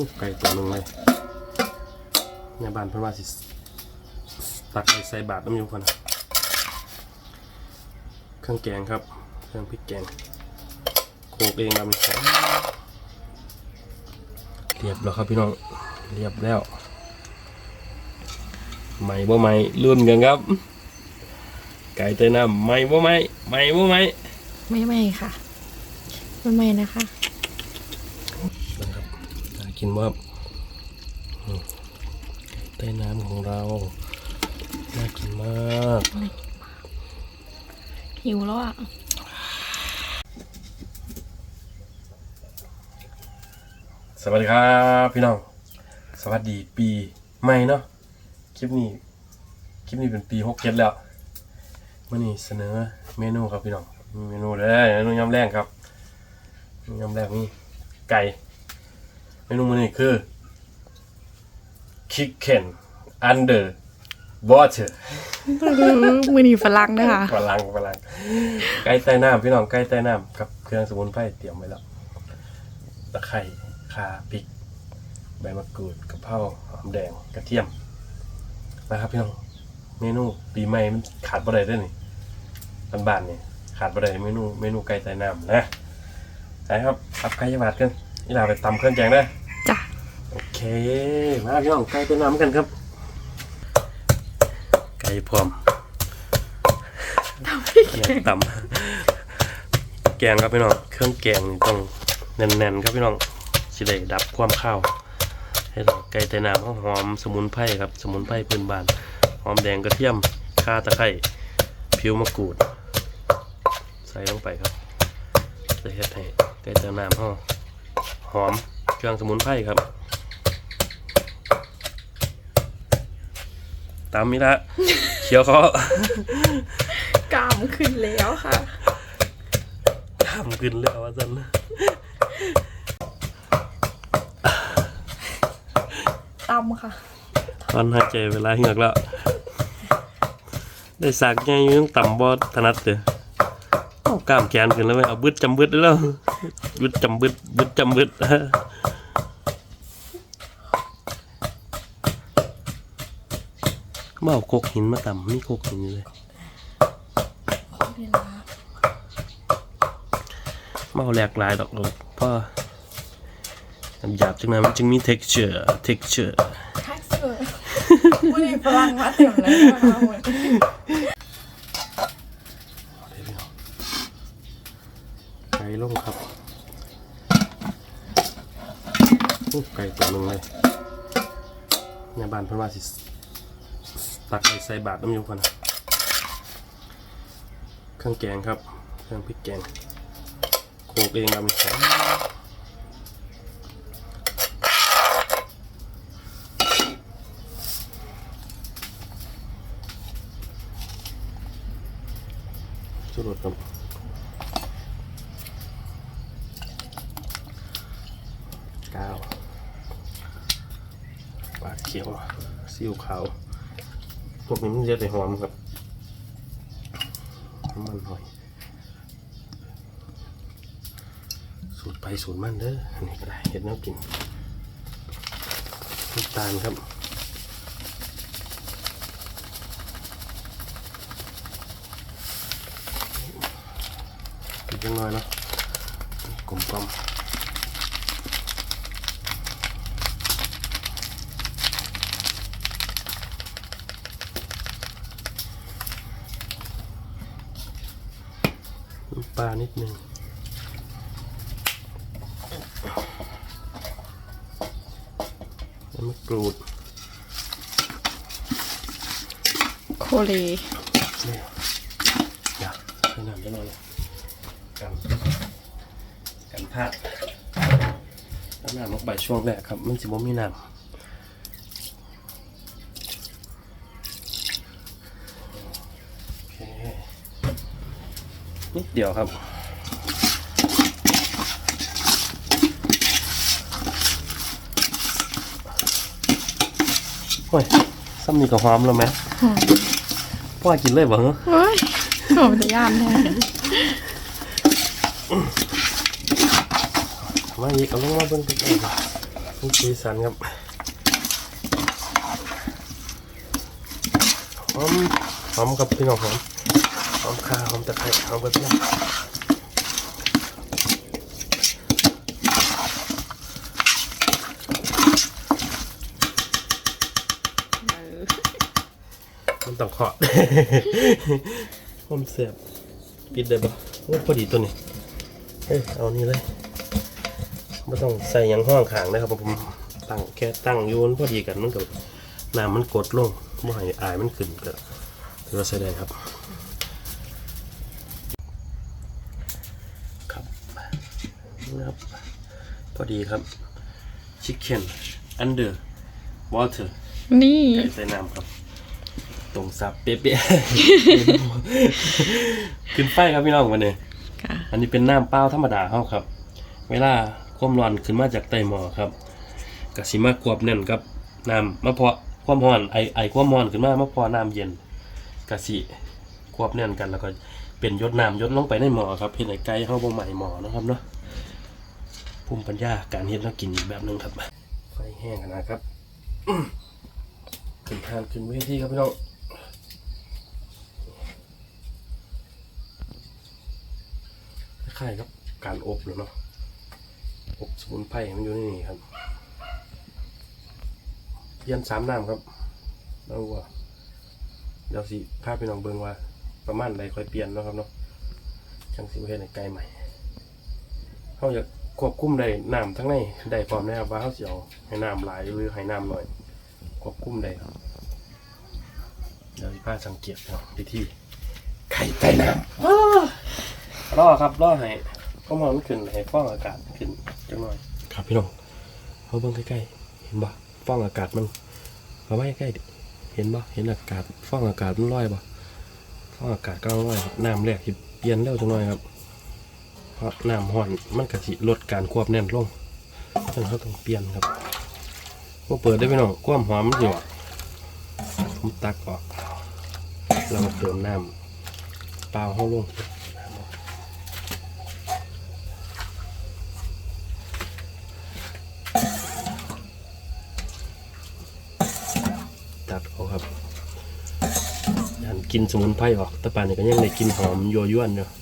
ู้ไก่ตัวหนึงเลยแม่บ้านเพิ่นว่าสิ ตักไปใส่บาตรน้ำยูก่อนนะเครื่องแกงครับ เครื่องพริกแกงโขกเองเราเป็นของเรียบแล้วครับพี่น้อง เรียบแล้วใหม่บ่ใหม่รุ่นกันครับ ไก่เต้นน้ำใหม่บ่ใหม่ใหม่บ่ใหม่ไม่ไม่ค่ะไม่ไม่นะคะ กินมากอืมไก่ใต้น้ำของเราน่ากินมากหิวแล้วอะสวัสดีครับพี่น้อง สวัสดีปีใหม่เนาะคลิปนี้คลิปนี้เป็นปีหกเจ็ดแล้วมื่อนี้เสนอเมนูครับพี่น้องมีเมนูเลยเมนูยำแรงครับเมนูยำแรงนี่ไก่เมนูมื้อนี้คือ chicken under water มือนีฝรั่งนะคะฝรั่งฝรั่งไก่ใต้น้ำพี่น้องไก่ใต้น้ำกับเครื่องสมุนไพรเตรียมไว้แล้วตะไคร้ข่าพริก ใบมะกรูดกะเพราหอมแดงกระเทียมนะครับพี่น้องเมนูปีใหม่มันขาดบ่ได้เด้วยนี่บ้านๆนี่ขาดบ่ได้เมนูเมนูไก่ใต้น้ำนะไปครับอับไก่ยาบาดกันนี่เราไปตำเครื่องแกงได้จ้ะโอ เคมาพี่น้องไก่ใต้น้ำกันครับ ไก่พร้อมเนี่ยต่ำแกงครับพี่น้องเครื่องแกงนี่ต้องแน่นๆครับพี่น้องสิได้ดับความข้าวให้เราไก่แต่น้ำหอมสมุนไพรครับ สมุนไพรพื้นบ้านหอมแดงกระเทียมข่าตะไคร้ผิวมะกรูด ใส่ลงไปครับจะเฮ็ดให้ไก่แต่น้ำหอมหอมเครื่องสมุนไพรครับ ตามนี้ละเขียวเขากล้ามขึ้นแล้วค่ะทำขึ้นแล้วว่าจันตำค่ะตอนหายใจเวลาเหงือกแล้ว ได้สากไงอยู่ต้องต่ำบอถนัดเด้อเอากล้ามแขนขึ้นแล้วไหมเอาบึดจำบึดได้แล้วบึดจำบึดบึดจำบึด มาเอาโคกหินมาต่ำมีโคกหินอยู่เลยมาเอาแหลกหลายดอกลูกเพราะหยาบๆจังนั้นมันจึงมี texture texture แท็กเซอร์มือนีฝรั่งมาเต็มเลยนะคะไก่ลงครับอู้ไก่ตัวหนึงเลยแม่บ้านเพิ่นว่าสิ ตักไปใส่บาตรน้ำอยูก่อนนะเครื่องแกงครับ เครื่องพริกแกง โขกเองเราเป็นของชุดรสครับก้าวปลาเขียวซีอิ๊วขาว พวกนี้มันจะได้หอมครับน้ำมันหอย สูตรไปสูตรมันเด้ออันนี้ก็ได้เห็ดน้ำกินน้ำตาลครับอีกจังน้อยเนาะกลมก ลมน้ำปลานิดนึงน้ำมะกรูดโคเลเนี่ยอยากใส่น้ำจะหน่อยกันกันพลาดน้ำน้ำลงไปช่วงแรกครับ มันสิบ่มีน้ำโอเค นิดเดียวครับ โอ้ยซ้ำนี่ก็หอมแล้วไหมพ่อกินเลยบ่เหรอเฮ้ยผมจะย่านแน่มาอีกเอาลงมาเบิ่งใกล้นี่สีสันครับหอมหอมกับพี่น้องหอม หอมข่าหอมตะไคร้หอมกระเทียมมันต้องเคาะผมเสียบปิดได้ปะโอ้พอดีตัวนี้เฮ้ยเอานี่เลยไม่ต้องใส่หยังห้องขางนะครับผมตั้งแค่ตั้งโยนพอดีกันมันกับน้ำมันกดลงไม่ให้อายมันขึ้นก็ถือว่าใช้ได้ครับครับนะครับ พอดีครับ chicken under water นี่ไก่ใส่น้ำครับ ตรงซับเป๊ะๆ ขึ้นไฟครับพี่น้องวันนี้ค่ะอันนี้เป็นน้ำเปล่าธรรมดาเฮาครับ เวลาความร้อนขึ้นมาจากใต้หม้อครับกะสิมากวบแน่นกับน้ำมะเพาะความร้อนไอไอความร้อนขึ้นมามะเพาะน้ำเย็นกะสิควบแน่นกันแล้วก็เป็นยดน้ำยดลงไปในหม้อครับเฮ็ดให้ไก่เฮาบ่ไหม้หม้อเนาะครับเนาะ ภูมิปัญญาการเฮ็ดแล้วกินอีกแบบหนึงครับไฟแห้งขนาดครับขึ้นทานขึ้นเวทีครับพี่น้องคล้ายๆครับการอบเลยเนาะอบสมุนไพรมันอยู่ในนี่ครับเยี่ยนสามน้ำครับแล้วว่าเดี๋ยวสิพาพี่น้องเบิ่งว่า ประมาณใดค่อยเปลี่ยนเนาะครับเนาะจังสิบ่เฮ็ดให้ไกลใหม่เขาอยาก ควบคุมได้น้ำทั้งในได้พร้อมนะครับว่าเขาสิเอาให้น้ำหลายหรือให้น้ำน้อย ควบคุมได้ครับเดี๋ยวพี่ป้าสังเกตเนาะวิธีไข่ใต้น้ำรอครับรอให้ก็มองมันขึ้นให้ฟองอากาศขึ้นจังหน่อย ครับพี่น้องเขาเบิ่งใกล้ๆเห็นบ่ฟองอากาศมันมาไว้ใกล้ๆดิเห็นบ่เห็นอากาศฟองอากาศมันลอยบ่ฟองอากาศก็ลอยครับน้ำแรกที่เปลี่ยนเร็วจังหน่อยครับ เพราะน้ำห่อนมันกะสิลดการควบแน่นลงฉันเขาต้องเปลี่ยนครับก็เปิดได้ไหมน้องความหอมมันอยู่ผมตักออกแล้วก็เติมน้ำเปล่าเข้าลงตัดเอาครับยันกินสมุนไพรออกแตะปานนี่ก็ยังได้กินหอมโยยวนอยู่เ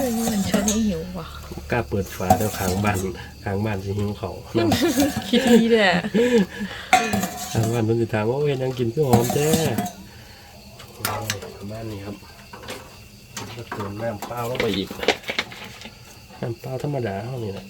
ฮ้ยเหมือนฉันนี่หิวว่ะกล้าเปิดฝาแล้วค้างบ้านค้างบ้านสิหิวเขาวนะคิดดีแหละทางบ้านเพิ่นสิถามว่าเฮ็ดหยังกินคือหอมแท้บ้านนี้ครับก็เติมน้ำเปล่าลงไปอีกน้ำเปล่าธรรมดาเท่านี้แหละ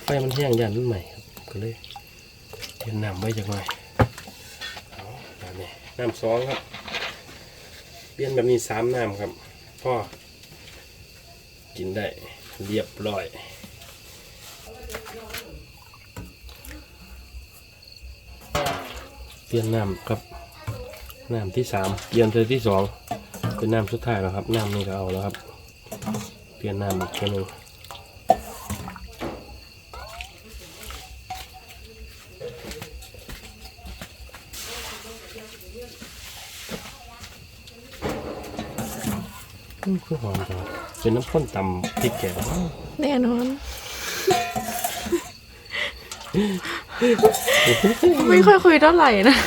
ไฟ มันแห้งยันมันใหม่ครับก็เลยเตีย็นน้ำไว้จักหน่อยเอาแบบนี้น้ำสองครับเปลี่ยนแบบนี้สามน้ำครับพ่อกินได้เรียบร้อยเปลี่ยนน้ำครับน้ำที่สามเปลี่ยนเธอที่สองเป็นน้ำสุดท้ายแล้วครับน้ำนี่ก็เอาแล้วครับ เปลี่ยนน้ำอีกตัวหนึ่ง คือหอมจังเป็นน้ำข้นตำพริกแกงแน่นอน ไม่ค่อยคุยเท่าไหร่นะ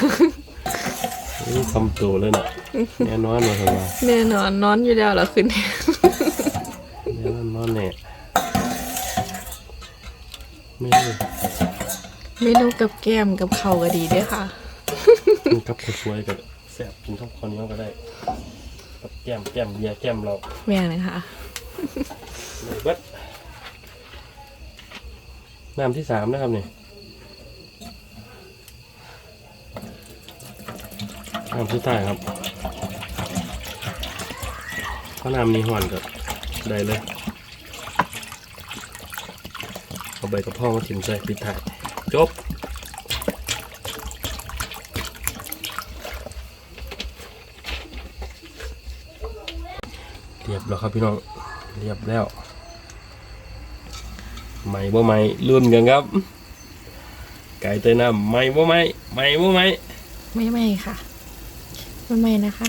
นี่คำตัวเลยนะแน่นอนเลยครับว่าแน่นอนนอนอยู่แล้วเหรอคืนนี้แน่นอนนอนแน่ไม่รู้เมนูกับแก้มกับเขาวก็ดีด้วยค่ะกินกับข้าวสวยก็แซ่บกินกับข้าวเหนียวก็ได้กับ แก้มแก้มเบียร์แก้มเราแม่เลยค่ะเลยเบิดน้ำที่สามนะครับนี่น้ำสุดท้ายครับถ้าน้ำนี้ห่อนก็ได้เลย เอาใบกระเพรามาถิ่มใส่ปิดท้ายจบ เรียบแล้วครับพี่น้องเรียบแล้วใหม่บ่ใหม่รุ่นกันครับ ไก่เต้น้ำใหม่บ่ใหม่ใหม่บ่ใหม่ไม่ไม่ค่ะไม่ไม่นะคะ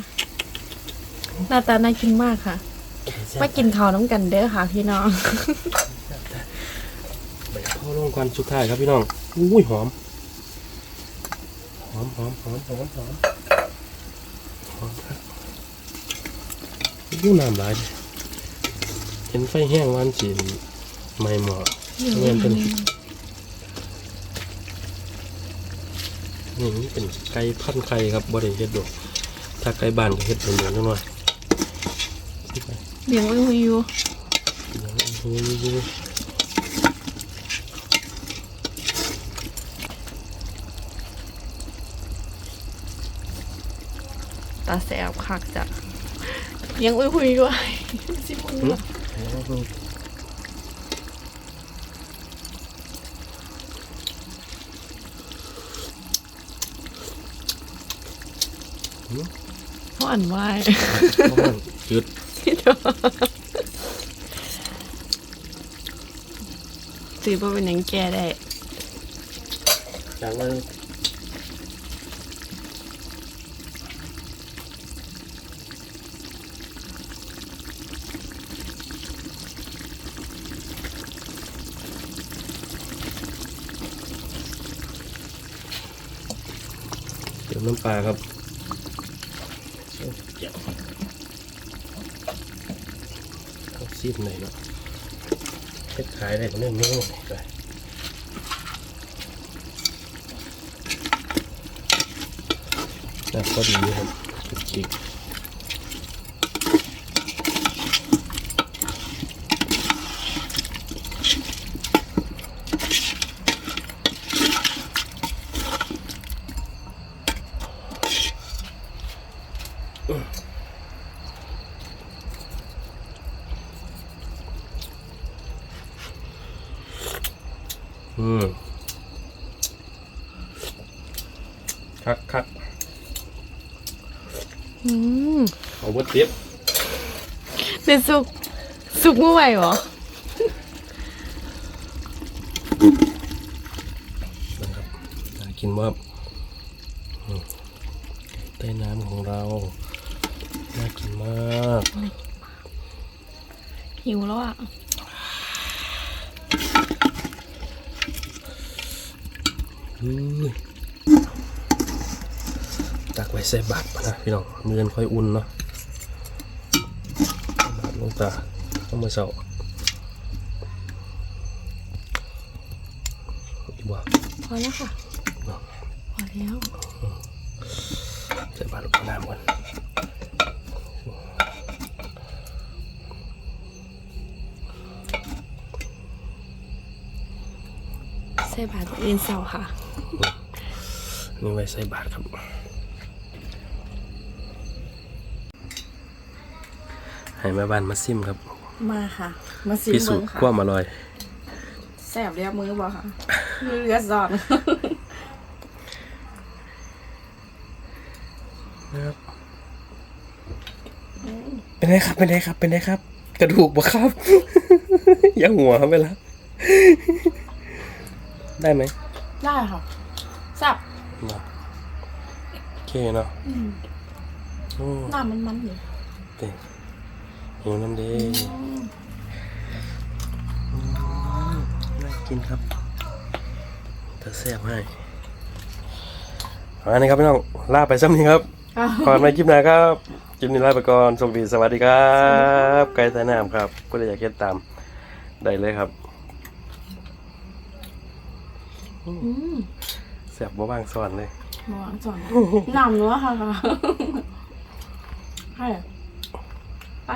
หน้าตาน่ากินมากค่ะมากินข้าวน้ำกันเด้อค่ะ พี่น้องใบข้าวลงควันสุดท้ายครับพี่น้องอุ้ยหอมหอมหอมหอมหอมหอมหอมครับ อู้น้ำหลายเห็นไฟแห้งวานสีไม่เหมาะเงินเป็นนี่นี่เป็นไก่พันไข่ครับบริเฮ็ดดอกถ้าไก่บ้านก็เฮ็ดเหมือนๆหน่อยเลี้ยงไว้ห้อยู่ตาแสบคักจ้ะ ยงไว้คุยด้วยสิบุญละเขาอ่านว่าจุดซื้อมาเป็นหยังแก่ได้จังเลย น้ำปลาครับเดี๋ยวเอาซีดหน่อยเนาะเช็ดขายได้ก็เรื่องนี้ไปน่าพอดีครับจิกจิก อืมคักคักอืมเอาวัดเตียบเป็นสุกสุกเมื่อไหร่หรอนะครับน่ากินมากอืมใต้น้ำของเรา น่ากินมาก หิวแล้วอะ อุ้ย ตักไว้ใส่บาตรปะนะพี่น้องมือกันค่อยอุ่นเนาะบาตรหลวงตาต้องมาเสาอีกว่าพอแล้วค่ะเนาะพอแล้วใส่บาตรหลวงน้ำก่อนใส่บาตรเรียนเสาร์ค่ะ นี่ไว้ใส่บาตรครับ ให้แม่บ้านมาซิมครับ มาค่ะ มาซิมพิสูเบิ้จงน์ค่ะความอร่อยแซ่บเรียบมือบ่ค่ะมือเรือสอนนะครับเป็นไงครับเป็นไงครับเป็นไงครับ กระดูกบ่ครับยังหัวครับเวลาได้ไหม ได้ค่ะแซ่บเนาะโอเคเนาะโอ้น้ำมันมันอยู่เต็มหิวน้ำดีน่ากินครับแต่แซ่บให้อันนี้ครับพี่น้องลาไปซ้ำนี้ครับก่อนไปคลิปหน้าครับคลิปนี้ลาไปก่อนสวัสดีสวัสดีครับไกด์ใต้น้ำครับผู้ใดอยากเก็ตตามได้เลยครับ อืม สียบบ่บ้างสอนเลยหวางสอนนำเนื้อค่ะค่ะให้ไป